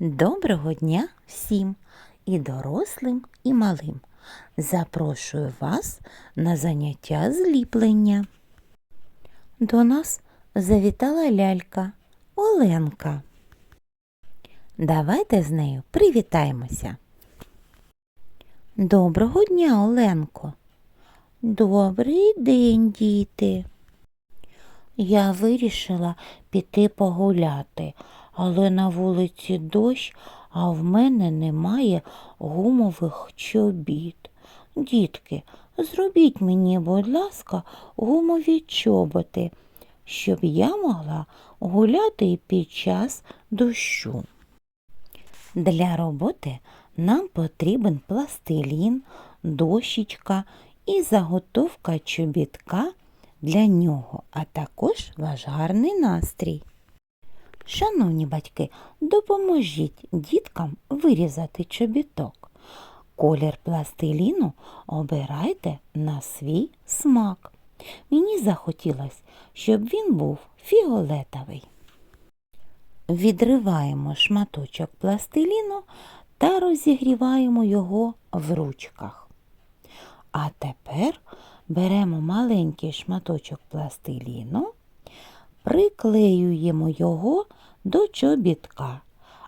Доброго дня всім, і дорослим, і малим. Запрошую вас на заняття зліплення. До нас завітала лялька Оленка. Давайте з нею привітаємося. Доброго дня, Оленко. Добрий день, діти. Я вирішила піти погуляти, але на вулиці дощ, а в мене немає гумових чобіт. Дітки, зробіть мені, будь ласка, гумові чоботи, щоб я могла гуляти під час дощу. Для роботи нам потрібен пластилін, дощечка і заготовка чобітка для нього, а також ваш гарний настрій. Шановні батьки, допоможіть діткам вирізати чобіток. Колір пластиліну обирайте на свій смак. Мені захотілося, щоб він був фіолетовий. Відриваємо шматочок пластиліну та розігріваємо його в ручках. А тепер беремо маленький шматочок пластиліну, приклеюємо його до чобітка,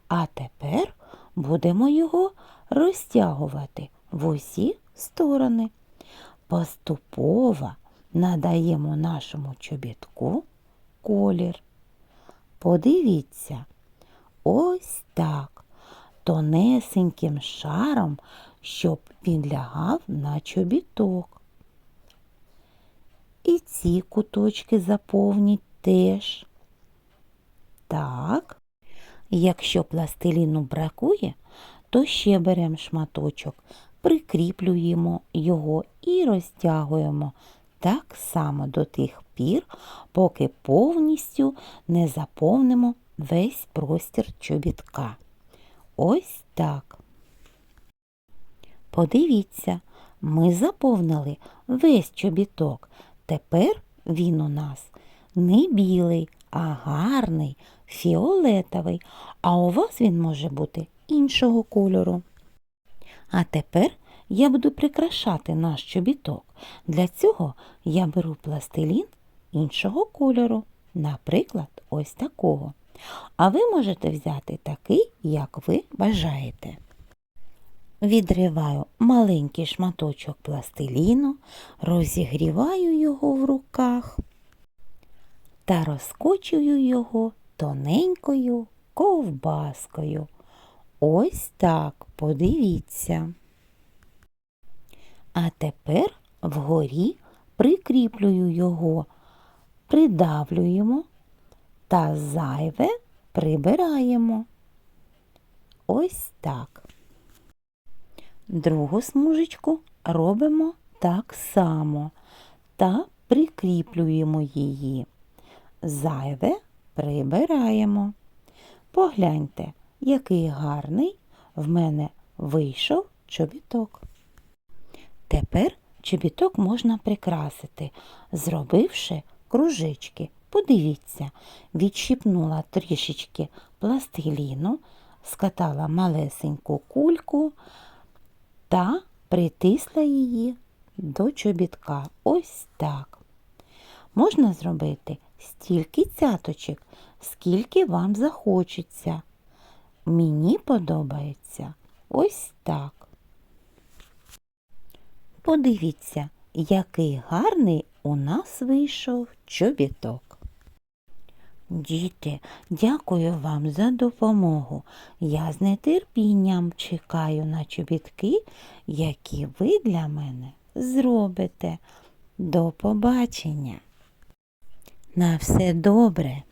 а тепер будемо його розтягувати в усі сторони. Поступово надаємо нашому чобітку колір. Подивіться, ось так, тонесеньким шаром, щоб він лягав на чобіток. І ці куточки заповніть теж. Так, якщо пластиліну бракує, то ще беремо шматочок, прикріплюємо його і розтягуємо так само до тих пір, поки повністю не заповнимо весь простір чобітка. Ось так. Подивіться, ми заповнили весь чобіток. Тепер він у нас не білий, а гарний, фіолетовий, а у вас він може бути іншого кольору. А тепер я буду прикрашати наш чобіток. Для цього я беру пластилін іншого кольору, наприклад, ось такого. А ви можете взяти такий, як ви бажаєте. Відриваю маленький шматочок пластиліну, розігріваю його в руках та розкочую його тоненькою ковбаскою. Ось так, подивіться. А тепер вгорі прикріплюю його, придавлюємо та зайве прибираємо. Ось так. Другу смужечку робимо так само та прикріплюємо її. Зайве прибираємо. Погляньте, який гарний в мене вийшов чобіток. Тепер чобіток можна прикрасити, зробивши кружечки. Подивіться, відщипнула трішечки пластиліну, скатала малесеньку кульку та притисла її до чобітка. Ось так. Можна зробити стільки цяточок, скільки вам захочеться. Мені подобається ось так. Подивіться, який гарний у нас вийшов чобіток. Діти, дякую вам за допомогу. Я з нетерпінням чекаю на чобітки, які ви для мене зробите. До побачення. На все добре.